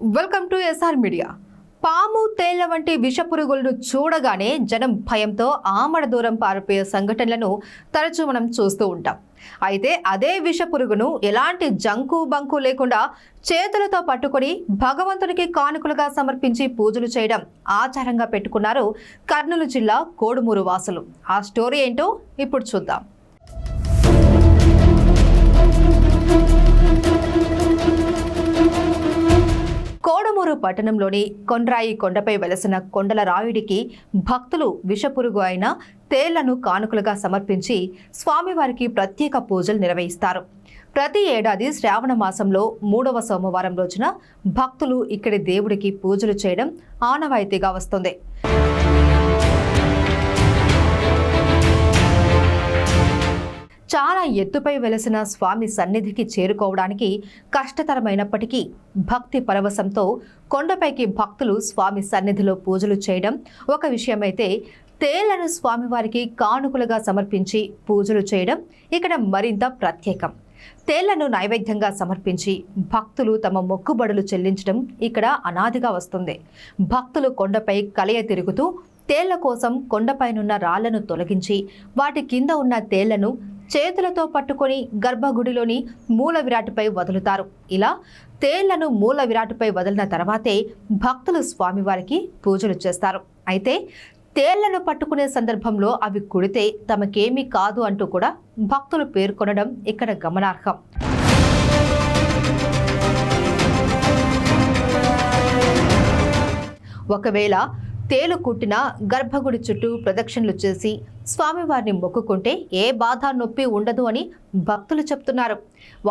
Welcome to SR media. పాము తేళ్ళ వంటి విషపురుగులను చూడగానే జనం భయంతో ఆమడ దూరం పారిపోయే సంఘటనలను తరచూ మనం చూస్తూ ఉంటాం. అయితే అదే విషపురుగును ఎలాంటి జంకు బంకు లేకుండా చేతులతో పట్టుకొని భగవంతునికి కానుకలుగా సమర్పించి పూజలు చేయడం ఆచారంగా పెట్టుకున్నారు కర్నూలు జిల్లా కోడుమూరు వాసులు. ఆ స్టోరీ ఏంటో ఇప్పుడు చూద్దాం. పాలమూరు పట్టణంలోని కొండ్రాయి కొండపై వెలసిన కొండల రాయుడికి భక్తులు విషపురుగు అయిన తేళ్ళను కానుకలుగా సమర్పించి స్వామివారికి ప్రత్యేక పూజలు నిర్వహిస్తారు. ప్రతి ఏడాది శ్రావణ మాసంలో మూడవ సోమవారం రోజున భక్తులు ఇక్కడి దేవుడికి పూజలు చేయడం ఆనవాయితీగా వస్తుంది. ఎత్తుపై వెలసిన స్వామి సన్నిధికి చేరుకోవడానికి కష్టతరమైనప్పటికీ భక్తి పరవశంతో కొండపైకి భక్తులు స్వామి సన్నిధిలో పూజలు చేయడం ఒక విషయమైతే తేళ్ళను స్వామివారికి కానుకలుగా సమర్పించి పూజలు చేయడం ఇక్కడ మరింత ప్రత్యేకం. తేళ్ళను నైవేద్యంగా సమర్పించి భక్తులు తమ మొక్కుబడులు చెల్లించడం ఇక్కడ అనాదిగా వస్తుంది. భక్తులు కొండపై కలయ తిరుగుతూ తేళ్ళ కోసం కొండపైనున్న రాళ్ళను తొలగించి వాటి కింద ఉన్న తేళ్ళను చేతులతో పట్టుకొని గర్భగుడిలోని మూల విరాటుపై వదులుతారు. ఇలా తేళ్ళను మూల విరాటుపై వదిలిన తర్వాతే భక్తులు స్వామివారికి పూజలు చేస్తారు. అయితే తేళ్ళను పట్టుకునే సందర్భంలో అవి కుడితే తమకేమీ కాదు అంటూ కూడా భక్తులు పేర్కొనడం ఇక్కడ గమనార్హం. ఒకవేళ తేలు కుట్టిన గర్భగుడి చుట్టూ ప్రదక్షిణలు చేసి స్వామివారిని మొక్కుకుంటే ఏ బాధ నొప్పి ఉండదు అని భక్తులు చెప్తున్నారు.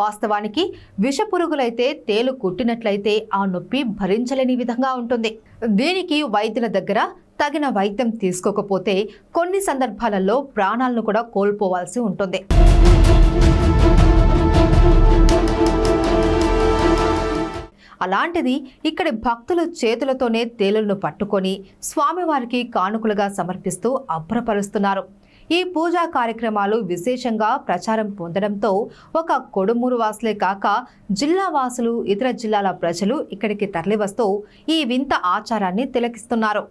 వాస్తవానికి విషపురుగులైతే తేలు కుట్టినట్లయితే ఆ నొప్పి భరించలేని విధంగా ఉంటుంది. దీనికి వైద్యుల దగ్గర తగిన వైద్యం తీసుకోకపోతే కొన్ని సందర్భాలలో ప్రాణాలను కూడా కోల్పోవాల్సి ఉంటుంది. అలాంటిది ఇక్కడి భక్తులు చేతులతోనే తేలులను పట్టుకొని స్వామివారికి కానుకలుగా సమర్పిస్తూ అభ్రపరుస్తున్నారు. ఈ పూజా కార్యక్రమాలు విశేషంగా ప్రచారం పొందడంతో ఒక కొడుమూరు వాసులే కాక జిల్లా వాసులు ఇతర జిల్లాల ప్రజలు ఇక్కడికి తరలివస్తూ ఈ వింత ఆచారాన్ని తిలకిస్తున్నారు.